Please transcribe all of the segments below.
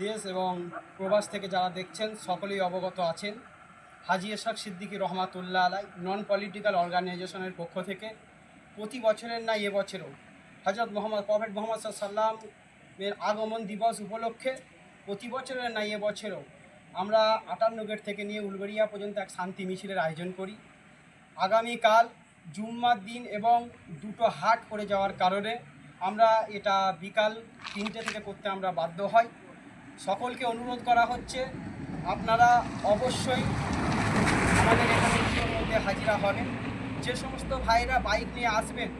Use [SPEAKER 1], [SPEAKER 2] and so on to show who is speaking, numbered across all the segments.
[SPEAKER 1] দেশ এবং প্রবাস থেকে যারা দেখছেন, সকলেই অবগত আছেন। হাজি এশাক সিদ্দিকী রহমাতুল্লাহ আলাই নন পলিটিক্যাল অর্গানাইজেশনের পক্ষ থেকে প্রতি বছরের না এবছরও হজরত মোহাম্মদ প্রফেট মোহাম্মদ সাল্লামের আগমন দিবস উপলক্ষে প্রতি বছরের না এবছরও আমরা আটান্ন গেট থেকে নিয়ে উলবেড়িয়া পর্যন্ত এক শান্তি মিছিলের আয়োজন করি। আগামীকাল জুম্মার দিন এবং দুটো হাট পড়ে যাওয়ার কারণে আমরা এটা বিকাল তিনটে থেকে করতে আমরা বাধ্য হই। সকলকে অনুরোধ করা হচ্ছে, আপনারা অবশ্যই আমাদের এখানে মধ্যে হাজিরা হবেন। যে সমস্ত ভাইরা বাইক নিয়ে আসবেন,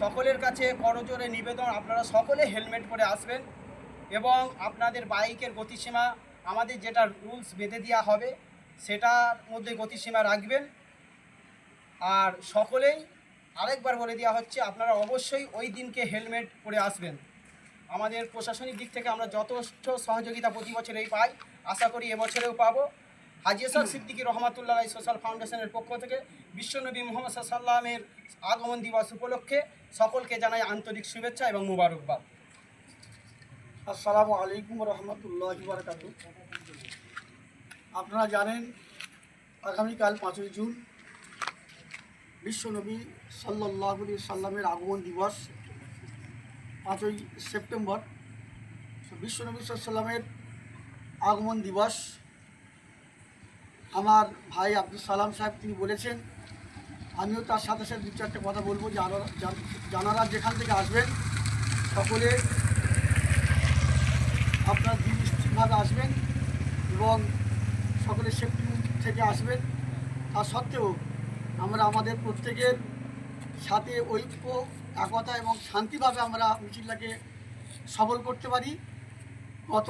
[SPEAKER 1] সকলের কাছে করজোরে নিবেদন, আপনারা সকলে হেলমেট পরে আসবেন এবং আপনাদের বাইকের গতিসীমা, আমাদের যেটা রুলস বেঁধে দেওয়া হবে, সেটার মধ্যে গতিসীমা রাখবেন। আর সকলেই আরেকবার বলে দেওয়া হচ্ছে, আপনারা অবশ্যই ওই দিনকে হেলমেট পরে আসবেন। আমাদের প্রশাসনিক দিক থেকে আমরা যথেষ্ট সহযোগিতা প্রতি বছরেই পাই, আশা করি এবছরেও পাবো। হাজিয়াসার সিদ্দিকী রহমাতুল্লাহ সোশ্যাল ফাউন্ডেশনের পক্ষ থেকে বিশ্বনবী মোহাম্মদ সাল্লামের আগমন দিবস উপলক্ষে সকলকে জানাই আন্তরিক শুভেচ্ছা এবং মুবারকবাদ।
[SPEAKER 2] আসসালামু আলাইকুম রহমতুল্লাহ আপনারা জানেন, আগামীকাল পাঁচই জুন বিশ্বনবী সাল্লাহ সাল্লামের আগমন দিবস পাঁচই সেপ্টেম্বর। বিশ্বনবী সাল্লামের আগমন দিবস আমার ভাই আব্দুল সালাম সাহেব তিনি বলেছেন, আমিও তার সাথে সাথে দু চারটে কথা বলব জানারা যেখান থেকে আসবেন সকলে আপনার নিশ্চিতভাবে আসবেন এবং সকলে সেফটি থেকে আসবেন। তা সত্ত্বেও আমরা আমাদের প্রত্যেকের সাথে ঐক্য, একতা এবং শান্তিভাবে আমরা মিছিলটাকে সবল করতে পারি। গত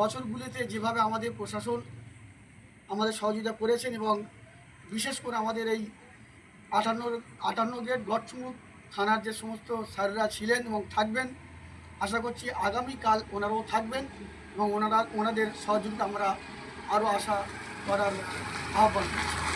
[SPEAKER 2] বছরগুলিতে যেভাবে আমাদের প্রশাসন আমাদের সহযোগিতা করেছেন এবং বিশেষ করে আমাদের এই আটান্ন আটান্ন গেট গড়চুমুক থানার যে সমস্ত স্যাররা ছিলেন এবং থাকবেন, আশা করছি আগামীকাল ওনারাও থাকবেন এবং ওনারা, ওনাদের সহযোগিতা আমরা আরও আশা করার আহ্বান করছি।